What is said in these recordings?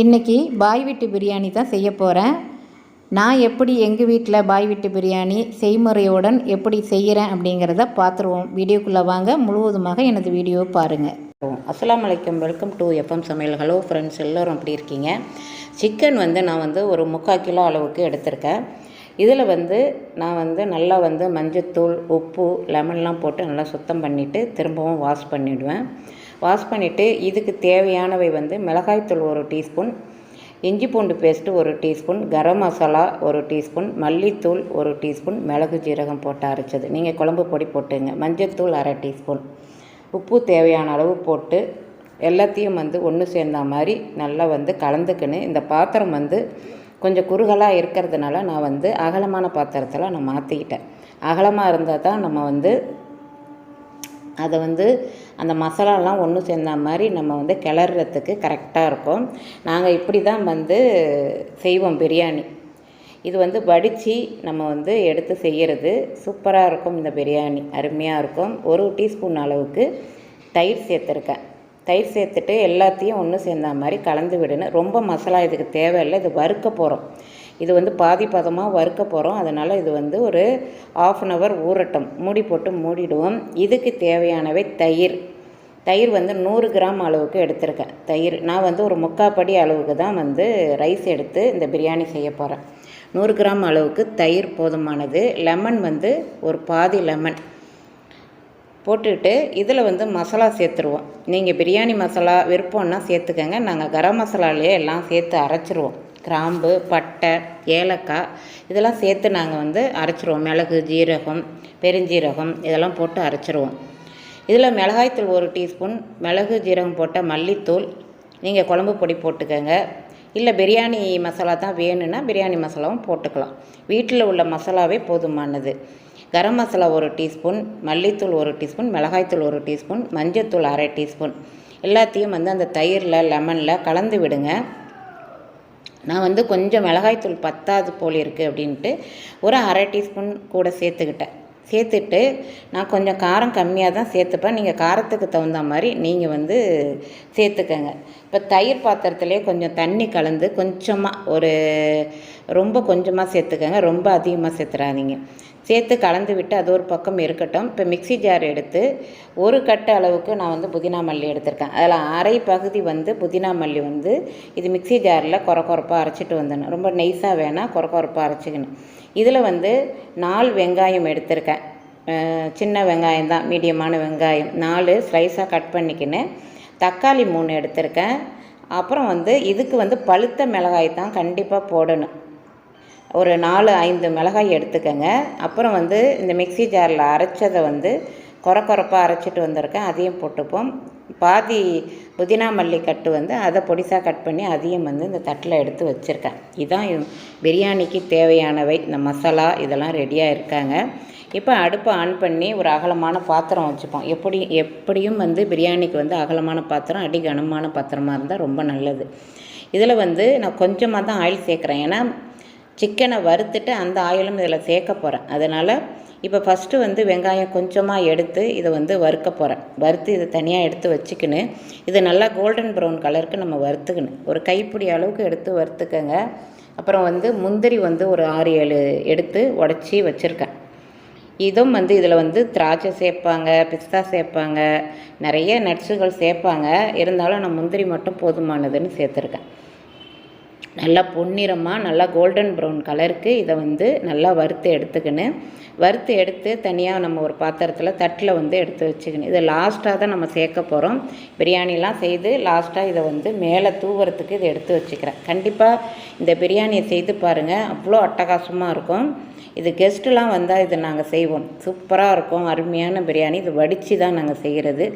இன்றைக்கி பாய் வீட்டு பிரியாணி தான் செய்ய போகிறேன் நான் எப்படி எங்கள் வீட்டில் பாய் வீட்டு பிரியாணி செய்முறையுடன் எப்படி செய்கிறேன் அப்படிங்கிறத பார்த்துருவோம் வீடியோக்குள்ளே வாங்க முழுவதுமாக எனது வீடியோவை பாருங்கள் அஸ்லாம் வலைக்கம் வெல்கம் டு எஃப்எம் சமையல். ஹலோ ஃப்ரெண்ட்ஸ் எல்லோரும் அப்படி இருக்கீங்க? சிக்கன் வந்து நான் வந்து ஒரு முக்கால் கிலோ அளவுக்கு எடுத்திருக்கேன். இதில் வந்து நான் வந்து நல்லா வந்து மஞ்சத்தூள் உப்பு லெமன்லாம் போட்டு நல்லா சுத்தம் பண்ணிவிட்டு திரும்பவும் வாஷ் பண்ணிவிடுவேன் வாஷ் பண்ணிவிட்டு இதுக்கு தேவையானவை வந்து மிளகாய்த்தூள் ஒரு டீஸ்பூன் இஞ்சி பூண்டு பேஸ்ட்டு ஒரு டீஸ்பூன் கரம் மசாலா ஒரு டீஸ்பூன் மல்லித்தூள் ஒரு டீஸ்பூன் மிளகு ஜீரகம் போட்டு அரைச்சது. நீங்கள் குழம்பு பொடி போட்டுங்க. மஞ்சத்தூள் அரை டீஸ்பூன். உப்பு தேவையான அளவு போட்டு எல்லாத்தையும் வந்து ஒன்று சேர்ந்த மாதிரி நல்லா வந்து கலந்துக்கின்னு இந்த பாத்திரம் வந்து கொஞ்சம் குறுகலாக இருக்கிறதுனால நான் வந்து அகலமான பாத்திரத்தில் நான் மாற்றிக்கிட்டேன் அகலமாக இருந்தால் தான் நம்ம வந்து அதை வந்து அந்த மசாலாலாம் ஒன்று சேர்ந்த மாதிரி நம்ம வந்து கிளறதுக்கு கரெக்டாக இருக்கும். நாங்கள் இப்படி தான் வந்து செய்வோம் பிரியாணி. இது வந்து வடித்து நம்ம வந்து எடுத்து செய்கிறது சூப்பராக இருக்கும் இந்த பிரியாணி. அருமையாக இருக்கும். ஒரு டீஸ்பூன் அளவுக்கு தயிர் சேர்த்துருக்கேன். தயிர் சேர்த்துட்டு எல்லாத்தையும் ஒன்று சேர்ந்த மாதிரி கலந்து விடணும் ரொம்ப மசாலா இதுக்கு தேவையில்லை. இது வறுக்க போகிறோம் இது வந்து பாதி பதமாக வறுக்க போகிறோம் அதனால் இது வந்து ஒரு ஆஃப் அன் ஹவர் ஊறட்டும். மூடி போட்டு மூடிடுவோம். இதுக்கு தேவையானவை தயிர். தயிர் வந்து நூறு கிராம் அளவுக்கு எடுத்திருக்கேன். தயிர். நான் வந்து ஒரு முக்காப்படி அளவுக்கு தான் வந்து ரைஸ் எடுத்து இந்த பிரியாணி செய்ய போகிறேன் நூறு கிராம் அளவுக்கு தயிர் போதுமானது. லெமன் வந்து ஒரு பாதி லெமன் போட்டுக்கிட்டு இதில் வந்து மசாலா சேர்த்துருவோம். நீங்கள் பிரியாணி மசாலா விருப்பம்னா சேர்த்துக்கங்க. நாங்கள் கரம் மசாலாலேயே எல்லாம் சேர்த்து அரைச்சிருவோம். கிராம்பு பட்டை ஏலக்காய் இதெல்லாம் சேர்த்து நாங்கள் வந்து அரைச்சிருவோம். மிளகு ஜீரகம் பெருஞ்சீரகம் இதெல்லாம் போட்டு அரைச்சிருவோம். இதில் மிளகாய்த்தூள் ஒரு டீஸ்பூன் மிளகு ஜீரகம் போட்ட மல்லித்தூள். நீங்கள் குழம்பு பொடி போட்டுக்கோங்க. இல்லை பிரியாணி மசாலா தான் வேணும்னா பிரியாணி மசாலாவும் போட்டுக்கலாம். வீட்டில் உள்ள மசாலாவே போதுமானது. கரம் மசாலா ஒரு டீஸ்பூன் மல்லித்தூள் ஒரு டீஸ்பூன் மிளகாய்த்தூள் ஒரு டீஸ்பூன் மஞ்சத்தூள் அரை டீஸ்பூன். எல்லாத்தையும் வந்து அந்த தயிரில் லெமனில் கலந்து விடுங்க. நான் வந்து கொஞ்சம் மிளகாய்த்தூள் பத்தாது போல் இருக்குது அப்படின்ட்டு ஒரு அரை டீஸ்பூன் கூட சேர்த்துக்கிட்டேன். சேர்த்துட்டு நான் கொஞ்சம் காரம் கம்மியாக தான் சேர்த்துப்பேன். நீங்கள் காரத்துக்கு தகுந்த மாதிரி நீங்கள் வந்து சேர்த்துக்கங்க. இப்போ தயிர் பாத்திரத்துலேயே கொஞ்சம் தண்ணி கலந்து கொஞ்சமாக ஒரு ரொம்ப கொஞ்சமாக சேர்த்துக்கங்க. ரொம்ப அதிகமாக சேர்த்துறாதீங்க. சேர்த்து கலந்து விட்டு அது ஒரு பக்கம் இருக்கட்டும். இப்போ மிக்சி ஜார் எடுத்து ஒரு கட்டு அளவுக்கு நான் வந்து புதினா மல்லி எடுத்திருக்கேன். அதில் அரை பகுதி வந்து புதினா மல்லி வந்து இது மிக்சி ஜாரில் குறை குறப்பாக அரைச்சிட்டு வந்தேன் ரொம்ப நைஸாக வேணால் குறை குறப்பாக அரைச்சிக்கணும். இதில் வந்து நாலு வெங்காயம் எடுத்திருக்கேன். சின்ன வெங்காயம் தான் மீடியமான வெங்காயம். நாலு ஸ்லைஸாக கட் பண்ணிக்கின்னு தக்காளி மூணு எடுத்திருக்கேன். அப்புறம் வந்து இதுக்கு வந்து பழுத்த மிளகாய் தான் கண்டிப்பாக போடணும். ஒரு நாலு ஐந்து மிளகாய் எடுத்துக்கோங்க. அப்புறம் வந்து இந்த மிக்சி ஜாரில் அரைச்சதை வந்து குறை குறைப்பாக அரைச்சிட்டு வந்திருக்கேன். அதையும் போட்டுப்போம். பாதி புதினா மல்லி கட்டு வந்து அதை பொடிசாக கட் பண்ணி அதையும் வந்து இந்த தட்டில் எடுத்து வச்சுருக்கேன். இதுதான் பிரியாணிக்கு தேவையானவை. இந்த மசாலா இதெல்லாம் ரெடியாக இருக்காங்க. இப்போ அடுப்பை ஆன் பண்ணி ஒரு அகலமான பாத்திரம் வச்சுப்போம். எப்படி எப்படியும் வந்து பிரியாணிக்கு வந்து அகலமான பாத்திரம் அடி கனமான பாத்திரமாக இருந்தால் ரொம்ப நல்லது. இதில் வந்து நான் கொஞ்சமாக தான் ஆயில் சேர்க்குறேன். ஏன்னா சிக்கனை வறுத்துட்டு அந்த ஆயிலும் இதில் சேர்க்க போகிறேன் அதனால் இப்போ ஃபஸ்ட்டு வந்து வெங்காயம் கொஞ்சமாக எடுத்து இதை வந்து வறுக்க போகிறேன் வறுத்து இதை தனியாக எடுத்து வச்சுக்கின்னு இது நல்லா கோல்டன் ப்ரௌன் கலருக்கு நம்ம வறுத்துக்கணும். ஒரு கைப்பிடி அளவுக்கு எடுத்து வறுத்துக்கங்க. அப்புறம் வந்து முந்திரி வந்து ஒரு ஆறு ஏழு எடுத்து உடச்சி வச்சுருக்கேன். இதுவும் வந்து இதில் வந்து திராட்சை சேர்ப்பாங்க பிஸ்தா சேர்ப்பாங்க நிறைய நட்ஸுகள் சேர்ப்பாங்க. இருந்தாலும் நான் முந்திரி மட்டும் போதுமானதுன்னு சேர்த்துருக்கேன். நல்லா பொன்னிறமாக நல்லா கோல்டன் ப்ரௌன் கலருக்கு இதை வந்து நல்லா வறுத்து எடுத்துக்கின்னு வறுத்து எடுத்து தனியாக நம்ம ஒரு பாத்திரத்தில் தட்டில் வந்து எடுத்து வச்சுக்கணும். இதை லாஸ்ட்டாக தான் நம்ம சேர்க்க போகிறோம் பிரியாணிலாம் செய்து லாஸ்ட்டாக இதை வந்து மேலே தூவுறதுக்கு இதை எடுத்து வச்சுக்கிறேன். கண்டிப்பாக இந்த பிரியாணியை செய்து பாருங்கள் அவ்வளோ அட்டகாசமாக இருக்கும். இது கெஸ்ட்டுலாம் வந்தால் இது நாங்கள் செய்வோம். சூப்பராக இருக்கும். அருமையான பிரியாணி. இது வடித்து தான் நாங்கள் செய்கிறது.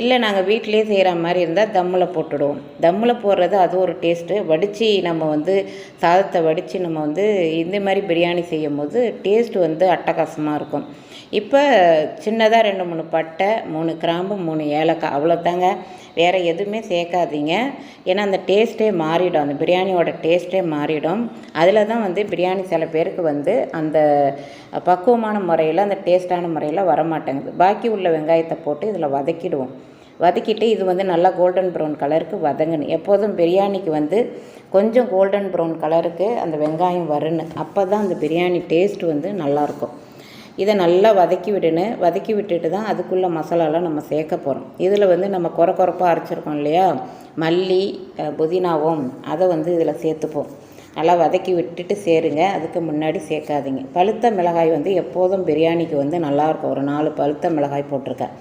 இல்லை நாங்கள் வீட்டிலே செய்கிற மாதிரி இருந்தால் தம்மில் போட்டுடுவோம். தம்மில் போடுறது அது ஒரு டேஸ்ட்டு. வடித்து நம்ம வந்து சாதத்தை வடித்து நம்ம வந்து இந்த மாதிரி பிரியாணி செய்யும் போது டேஸ்ட் வந்து அட்டகாசமாக இருக்கும். இப்போ சின்னதாக ரெண்டு மூணு பட்டை மூணு கிராம்பு மூணு ஏலக்காய் அவ்வளோதாங்க. வேறு எதுவுமே சேர்க்காதீங்க. ஏன்னா அந்த டேஸ்ட்டே மாறிடும். அந்த பிரியாணியோட டேஸ்ட்டே மாறிடும். அதில் தான் வந்து பிரியாணி சில பேருக்கு வந்து அந்த பக்குவமான முறையில் அந்த டேஸ்ட்டான முறையில் வரமாட்டேங்குது. பாக்கி உள்ள வெங்காயத்தை போட்டு இதில் வதக்கிடுவோம். வதக்கிட்டு இது வந்து நல்லா கோல்டன் ப்ரௌன் கலருக்கு வதங்கணும். எப்போதும் பிரியாணிக்கு வந்து கொஞ்சம் கோல்டன் ப்ரௌன் கலருக்கு அந்த வெங்காயம் வரணும் அப்போ தான் அந்த பிரியாணி டேஸ்ட் வந்து நல்லாயிருக்கும் இதை நல்லா வதக்கி விடணும் வதக்கி விட்டுட்டு தான் அதுக்குள்ளே மசாலாலாம் நம்ம சேர்க்க போகிறோம் இதில் வந்து நம்ம குறை குறைப்பாக அரைச்சிருக்கோம் இல்லையா? மல்லி புதினாவும் அதை வந்து இதில் சேர்த்துப்போம். நல்லா வதக்கி விட்டுட்டு சேருங்க. அதுக்கு முன்னாடி சேர்க்காதீங்க. பழுத்த மிளகாய் வந்து எப்போதும் பிரியாணிக்கு வந்து நல்லாயிருக்கும். ஒரு நாலு பழுத்த மிளகாய் போட்டிருக்கேன்.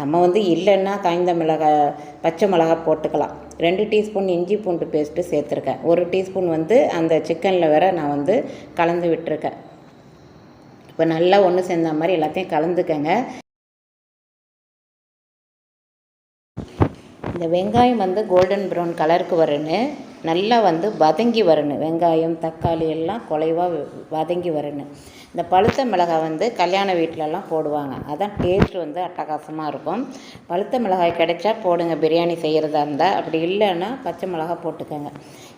நம்ம வந்து இல்லைன்னா காய்ந்த மிளகாய் பச்சை மிளகாய் போட்டுக்கலாம். ரெண்டு டீஸ்பூன் இஞ்சி பூண்டு பேஸ்ட்டு சேர்த்துருக்கேன். ஒரு டீஸ்பூன் வந்து அந்த சிக்கனில் வேற நான் வந்து கலந்து விட்டுருக்கேன். இப்போ நல்லா ஒன்று சேர்ந்த மாதிரி எல்லாத்தையும் கலந்துக்கங்க. இந்த வெங்காயம் வந்து கோல்டன் ப்ரௌன் கலருக்கு வரணும் நல்லா வந்து வதங்கி வரணும். வெங்காயம் தக்காளி எல்லாம் குலைவாக வதங்கி வரணும். இந்த பழுத்த மிளகாய் வந்து கல்யாண வீட்டிலலாம் போடுவாங்க. அதான் டேஸ்ட் வந்து அட்டகாசமாக இருக்கும். பழுத்த மிளகாய் கிடைச்சா போடுங்க. பிரியாணி செய்கிறதா இருந்தால் அப்படி இல்லைன்னா பச்சை மிளகாய் போட்டுக்கோங்க.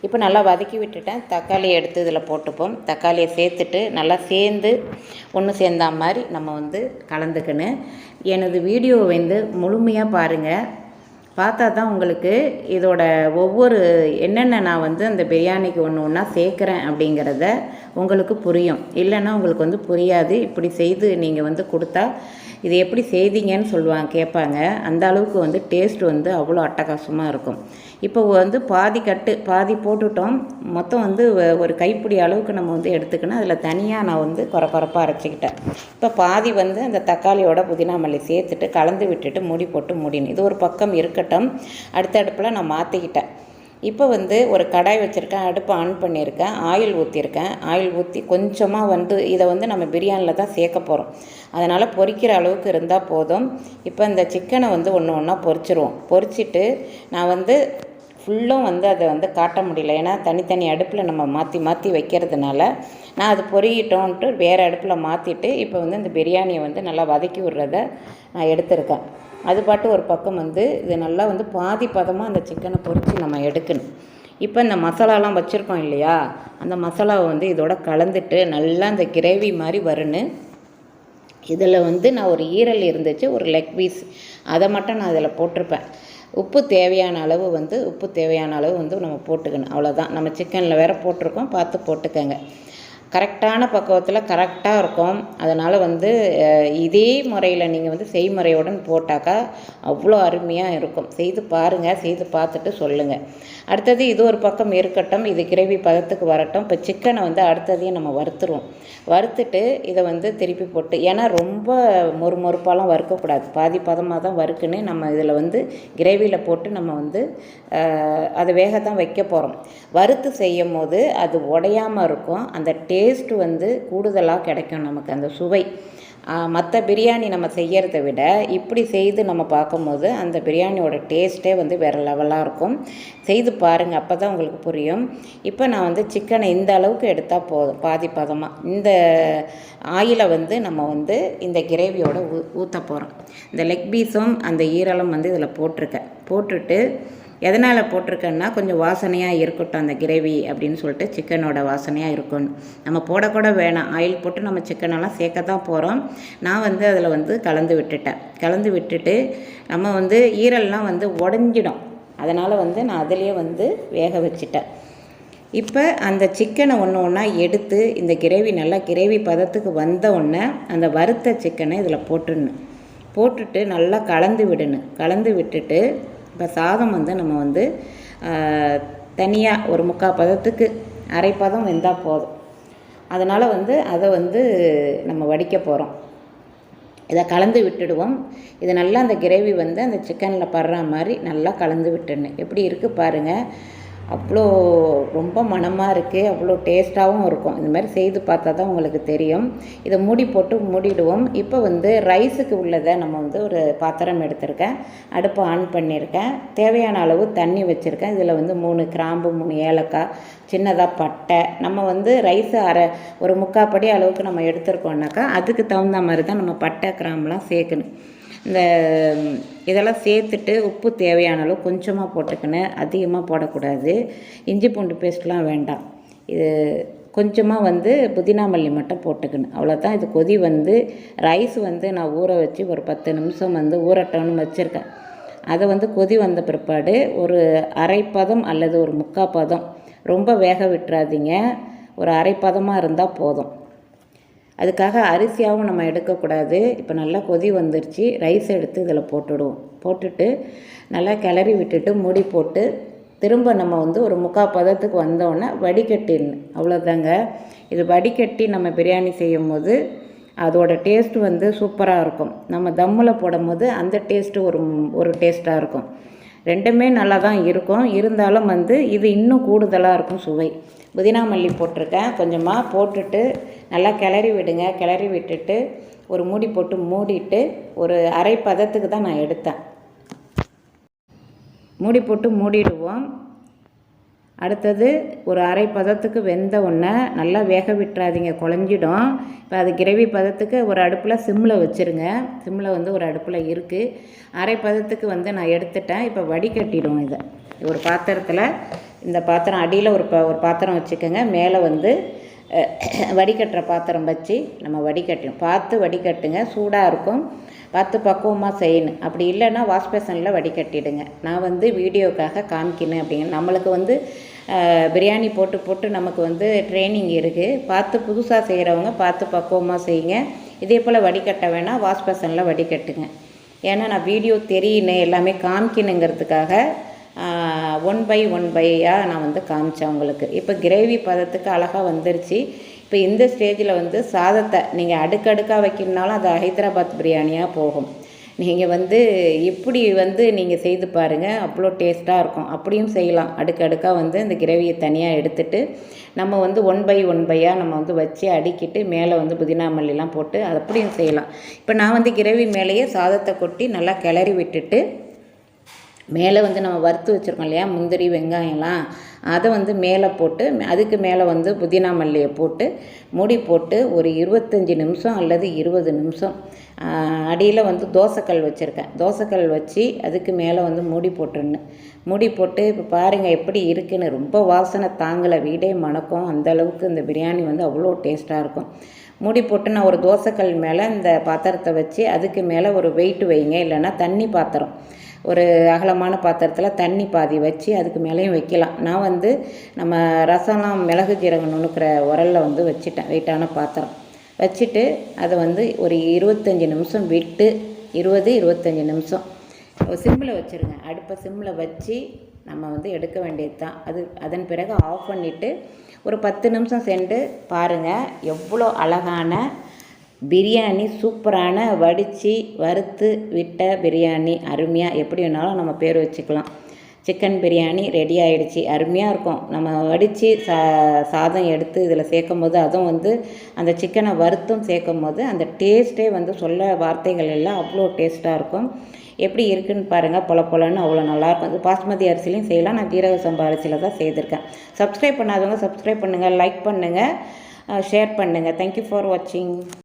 இப்போ நல்லா வதக்கி விட்டுட்டேன். தக்காளியை எடுத்து இதில் போட்டுப்போம். தக்காளியை சேர்த்துட்டு நல்லா சேர்ந்து ஒன்று சேர்ந்தா மாதிரி நம்ம வந்து கலந்துக்கணும். எனது வீடியோவை வந்து முழுமையாக பாருங்கள் பார்த்தா தான் உங்களுக்கு இதோட ஒவ்வொரு என்னென்ன நான் வந்து அந்த பிரியாணிக்கு ஒன்று ஒன்றா சேர்க்குறேன் அப்படிங்கிறத உங்களுக்கு புரியும். இல்லைன்னா உங்களுக்கு வந்து புரியாது. இப்படி செய்து நீங்கள் வந்து கொடுத்தா இது எப்படி செய்தீங்கன்னு சொல்லுவாங்க கேட்பாங்க. அந்த அளவுக்கு வந்து டேஸ்ட் வந்து அவ்வளோ அட்டகாசமாக இருக்கும். இப்போ வந்து பாதி கட்டு பாதி போட்டுட்டோம். மொத்தம் வந்து ஒரு கைப்பிடி அளவுக்கு நம்ம வந்து எடுத்துக்கணும். அதில் தனியாக நான் வந்து குறை குறைப்பாக அரைச்சிக்கிட்டேன். இப்போ பாதி வந்து அந்த தக்காளியோட புதினா மல்லி சேர்த்துட்டு கலந்து விட்டுட்டு மூடி போட்டு மூடினு இது ஒரு பக்கம் இருக்கட்டும். அடுத்த அடுப்பில் நான் மாற்றிக்கிட்டேன் இப்போ வந்து ஒரு கடாய் வச்சுருக்கேன். அடுப்பை ஆன் பண்ணியிருக்கேன். ஆயில் ஊற்றிருக்கேன் ஆயில் ஊற்றி கொஞ்சமாக வந்து இதை வந்து நம்ம பிரியாணியில் தான் சேர்க்க போகிறோம் அதனால் பொறிக்கிற அளவுக்கு இருந்தால் போதும். இப்போ இந்த சிக்கனை வந்து ஒன்று ஒன்றா பொறிச்சிருவோம் பொறிச்சிட்டு நான் வந்து ஃபுல்லும் வந்து அதை வந்து காட்ட முடியல. ஏன்னா தனித்தனி அடுப்பில் நம்ம மாற்றி மாற்றி வைக்கிறதுனால நான் அது பொரியட்டோன்ட்டு வேறு அடுப்பில் மாற்றிட்டு இப்போ வந்து இந்த பிரியாணியை வந்து நல்லா வதக்கி விடுறத நான் எடுத்திருக்கேன். அது பாட்டு ஒரு பக்கம் வந்து இது நல்லா வந்து பாதி பதமாக அந்த சிக்கனை பொரித்து நம்ம எடுக்கணும். இப்போ இந்த மசாலாலாம் வச்சுருக்கோம் இல்லையா? அந்த மசாலாவை வந்து இதோட கலந்துட்டு நல்லா அந்த கிரேவி மாதிரி வரணும் இதில் வந்து நான் ஒரு ஈரல் இருந்துச்சு ஒரு லெக் பீஸ் அதை மட்டும் நான் இதில் போட்டிருப்பேன். உப்பு தேவையான அளவு வந்து உப்பு தேவையான அளவு வந்து நம்ம போட்டுக்கணும். அவ்வளோதான் நம்ம சிக்கனில் வேறு போட்டிருக்கோம். பார்த்து போட்டுக்கோங்க. கரெக்டான பக்குவத்தில் கரெக்டாக இருக்கும். அதனால் வந்து இதே முறையில் நீங்கள் வந்து செய்முறையுடன் போட்டாக்கா அவ்வளோ அருமையாக இருக்கும். செய்து பாருங்கள் செய்து பார்த்துட்டு சொல்லுங்கள் அடுத்தது இது ஒரு பக்கம் இருக்கட்டும். இது கிரேவி பதத்துக்கு வரட்டும். இப்போ சிக்கனை வந்து அடுத்ததையும் நம்ம வறுத்துருவோம். வறுத்துட்டு இதை வந்து திருப்பி போட்டு ஏன்னா ரொம்ப மொறு மொறுப்பாலாம் வறுக்கக்கூடாது. பாதி பதமாக தான் வறுக்குன்னு நம்ம இதில் வந்து கிரேவியில் போட்டு நம்ம வந்து அதை வேக தான் வைக்க போகிறோம் வறுத்து செய்யும் போது அது உடையாமல் இருக்கும். அந்த டேஸ்ட்டு வந்து கூடுதலாக கிடைக்கும் நமக்கு. அந்த சுவை. மற்ற பிரியாணி நம்ம செய்கிறத விட இப்படி செய்து நம்ம பார்க்கும்போது அந்த பிரியாணியோட டேஸ்ட்டே வந்து வேறு லெவலாக இருக்கும். செய்து பாருங்கள் அப்போ தான் உங்களுக்கு புரியும். இப்போ நான் வந்து சிக்கனை இந்த அளவுக்கு எடுத்தால் போதும் பாதி பதமாக இந்த ஆயிலை வந்து நம்ம வந்து இந்த கிரேவியோட ஊ ஊற்ற போகிறோம் இந்த லெக் பீஸும் அந்த ஈரலும் வந்து இதில் போட்டிருக்கேன். போட்டுட்டு எதனால் போட்டிருக்கேன்னா கொஞ்சம் வாசனையாக இருக்கட்டும் அந்த கிரேவி அப்படின்னு சொல்லிட்டு சிக்கனோட வாசனையாக இருக்கணும் நம்ம போடக்கூட வேணாம். ஆயில் போட்டு நம்ம சிக்கனெல்லாம் சேர்க்க தான் போகிறோம் நான் வந்து அதில் வந்து கலந்து விட்டுட்டேன். கலந்து விட்டுட்டு நம்ம வந்து ஈரல்லாம் வந்து உடஞ்சிடும். அதனால் வந்து நான் அதிலே வந்து வேக வச்சிட்டேன். இப்போ அந்த சிக்கனை ஒன்று ஒன்றா எடுத்து இந்த கிரேவி நல்லா கிரேவி பதத்துக்கு வந்த உடனே அந்த வறுத்த சிக்கனை இதில் போட்டுடணும். போட்டுட்டு நல்லா கலந்து விடணும். கலந்து விட்டுட்டு இப்போ சாதம் வந்து நம்ம வந்து தனியாக ஒரு முக்கால் பதத்துக்கு அரை பதம் வெந்தால் போதும். அதனால் வந்து அதை வந்து நம்ம வடிக்க போகிறோம் இதை கலந்து விட்டுடுவோம். இது நல்லா அந்த கிரேவி வந்து அந்த சிக்கனில் படுற மாதிரி நல்லா கலந்து விட்டுடணும். எப்படி இருக்குது பாருங்கள் அவ்வளோ ரொம்ப மணமாக இருக்குது அவ்வளோ டேஸ்ட்டாகவும் இருக்கும். இந்த மாதிரி செய்து பார்த்தா தான் உங்களுக்கு தெரியும். இதை மூடி போட்டு மூடிடுவோம். இப்போ வந்து ரைஸுக்கு உள்ளதை நம்ம வந்து ஒரு பாத்திரம் எடுத்திருக்கேன். அடுப்பை ஆன் பண்ணியிருக்கேன். தேவையான அளவு தண்ணி வச்சுருக்கேன். இதில் வந்து மூணு கிராம்பு மூணு ஏலக்காய் சின்னதாக பட்டை. நம்ம வந்து ரைஸு அரை ஒரு முக்காப்படி அளவுக்கு நம்ம எடுத்திருக்கோம்னாக்கா அதுக்கு தகுந்த மாதிரி தான் நம்ம பட்டை கிராம்பெலாம் சேர்க்கணும். இந்த இதெல்லாம் சேர்த்துட்டு உப்பு தேவையான அளவு கொஞ்சமாக போட்டுக்கணும். அதிகமாக போடக்கூடாது. இஞ்சி பூண்டு பேஸ்ட்லாம் வேண்டாம். இது கொஞ்சமாக வந்து புதினா மல்லி மட்டும் போட்டுக்கணும். அவ்வளோதான் இது கொதி வந்து ரைஸ் வந்து நான் ஊற வச்சு ஒரு பத்து நிமிஷம் வந்து ஊறட்டோன்னு வச்சுருக்கேன். அதை வந்து கொதி வந்த பிற்பாடு ஒரு அரை பதம் அல்லது ஒரு முக்கால் பதம் ரொம்ப வேக விட்டுறாதீங்க. ஒரு அரை பதமாக இருந்தால் போதும். அதுக்காக அரிசியாகவும் நம்ம எடுக்கக்கூடாது. இப்போ நல்லா கொதி வந்துருச்சு. ரைஸ் எடுத்து இதில் போட்டுடுவோம். போட்டுட்டு நல்லா கிளறி விட்டுட்டு மூடி போட்டு திரும்ப நம்ம வந்து ஒரு முக்கால் பதத்துக்கு வந்தோடனே வடிகட்டின்னு அவ்வளோதாங்க. இது வடிகட்டி நம்ம பிரியாணி செய்யும் போது அதோட டேஸ்ட் வந்து சூப்பராக இருக்கும். நம்ம தம்மில் போடும்போது அந்த டேஸ்ட்டு ஒரு ஒரு டேஸ்ட்டாக இருக்கும். ரெண்டுமே நல்லா தான் இருக்கும். இருந்தாலும் வந்து இது இன்னும் கூடுதலாக இருக்கும் சுவை. புதினா மல்லி போட்டிருக்கேன். கொஞ்சமாக போட்டுட்டு நல்லா கிளறி விடுங்க. கிளறி விட்டுட்டு ஒரு மூடி போட்டு மூடிட்டு ஒரு அரை பதத்துக்கு தான் நான் எடுத்தேன். மூடி போட்டு மூடிடுவோம். அடுத்தது ஒரு அரை பதத்துக்கு வெந்த உடனே நல்லா வேக விட்டுறாதீங்க குழஞ்சிடும். இப்போ அது கிரேவி பதத்துக்கு ஒரு அடுப்பில் சிம்மில் வச்சுருங்க. சிம்மில் வந்து ஒரு அடுப்பில் இருக்குது அரை பதத்துக்கு வந்து நான் எடுத்துட்டேன். இப்போ வடிகட்டிடுவோம் இதை. ஒரு பாத்திரத்தில் இந்த பாத்திரம் அடியில் ஒரு ப ஒரு பாத்திரம் வச்சுக்கோங்க. மேலே வந்து வடிகட்டுற பாத்திரம் வச்சு நம்ம வடிகட்டணும் பார்த்து வடிகட்டுங்க. சூடாக இருக்கும். பார்த்து பக்குவமாக செய்யணும். அப்படி இல்லைன்னா வாஷ் பேசனில் வடிகட்டிடுங்க நான் வந்து வீடியோக்காக காமிக்கணும் அப்படிங்க நம்மளுக்கு வந்து பிரியாணி போட்டு போட்டு நமக்கு வந்து ட்ரைனிங் இருக்குது பார்த்து புதுசாக செய்கிறவங்க பார்த்து பக்குவமாக செய்யுங்க. இதே போல் வடிகட்ட வேணால் வாஷ் பேசனில் வடிகட்டுங்க ஏன்னா நான் வீடியோ தெரியணும் எல்லாமே காமிக்கணுங்கிறதுக்காக ஒன் பை ஒன் பையாக நான் வந்து காமிச்சேன் உங்களுக்கு. இப்போ கிரேவி பதத்துக்கு அழகாக வந்துருச்சு. இப்போ இந்த ஸ்டேஜில் வந்து சாதத்தை நீங்கள் அடுக்கடுக்காக வைக்கணுனாலும் அது ஹைதராபாத் பிரியாணியாக போகும். நீங்கள் வந்து இப்படி வந்து நீங்கள் செய்து பாருங்கள் அவ்வளோ டேஸ்ட்டாக இருக்கும். அப்படியும் செய்யலாம். அடுக்கடுக்காக வந்து இந்த கிரேவியை தனியாக எடுத்துட்டு நம்ம வந்து ஒன் பை ஒன் பையாக நம்ம வந்து வச்சு அடுக்கிட்டு மேலே வந்து புதினா மல்லிலாம் போட்டு அது அப்படியும் செய்யலாம். இப்போ நான் வந்து கிரேவி மேலேயே சாதத்தை கொட்டி நல்லா கிளறி விட்டுட்டு மேலே வந்து நம்ம வறுத்து வச்சுருக்கோம் இல்லையா முந்திரி வெங்காயம்லாம். அதை வந்து மேலே போட்டு அதுக்கு மேலே வந்து புதினா மல்லியை போட்டு மூடி போட்டு ஒரு இருபத்தஞ்சி நிமிஷம் அல்லது இருபது நிமிஷம் அடியில் வந்து தோசைக்கல் வச்சுருக்கேன். தோசைக்கல் வச்சு அதுக்கு மேலே வந்து மூடி போட்டுருன்னு. மூடி போட்டு இப்போ பாருங்கள் எப்படி இருக்குன்னு. ரொம்ப வாசனை தாங்கலை. வீடே மணக்கும். அந்த அளவுக்கு இந்த பிரியாணி வந்து அவ்வளோ டேஸ்ட்டாக இருக்கும். மூடி போட்டு நான் ஒரு தோசைக்கல் மேலே இந்த பாத்திரத்தை வச்சு அதுக்கு மேலே ஒரு வெயிட் வைங்க. இல்லைன்னா தண்ணி பாத்திரம். ஒரு அகலமான பாத்திரத்தில் தண்ணி பாதி வச்சு அதுக்கு மேலேயும் வைக்கலாம். நான் வந்து நம்ம ரசம்லாம் மிளகு ஜீரகம் நுணுக்கிற உரலில் வந்து வச்சுட்டேன் வெயிட்டான பாத்திரம். வச்சுட்டு அதை வந்து ஒரு இருபத்தஞ்சி நிமிஷம் விட்டு இருபது இருபத்தஞ்சி நிமிஷம். சிம்மில் வச்சுருங்க. அடுப்பை சிம்மில் வச்சு நம்ம வந்து எடுக்க வேண்டியது தான் அது அதன் பிறகு ஆஃப் பண்ணிவிட்டு ஒரு பத்து நிமிஷம் சென்று பாருங்கள் எவ்வளோ அழகான பிரியாணி சூப்பரான வடித்து வறுத்து விட்ட பிரியாணி. அருமையாக எப்படி வேணாலும் நம்ம பேர் வச்சுக்கலாம். சிக்கன் பிரியாணி ரெடி ஆகிடுச்சி அருமையாக இருக்கும். நம்ம வடித்து சா சாதம் எடுத்து இதில் சேர்க்கும் போது அதுவும் வந்து அந்த சிக்கனை வறுத்தும் சேர்க்கும் போது அந்த டேஸ்ட்டே வந்து சொல்ல வார்த்தைகள் எல்லாம் அவ்வளோ டேஸ்ட்டாக இருக்கும். எப்படி இருக்குன்னு பாருங்கள் பொல பொலன்னு அவ்வளோ நல்லாயிருக்கும் இது பாஸ்மதி அரிசிலையும் செய்யலாம். நான் ஜீரக சம்பா அரிசியில் தான் செய்திருக்கேன். சப்ஸ்கிரைப் பண்ணாதவங்க சப்ஸ்கிரைப் பண்ணுங்கள் லைக் பண்ணுங்கள் ஷேர் பண்ணுங்கள் தேங்க்யூ ஃபார் வாட்சிங்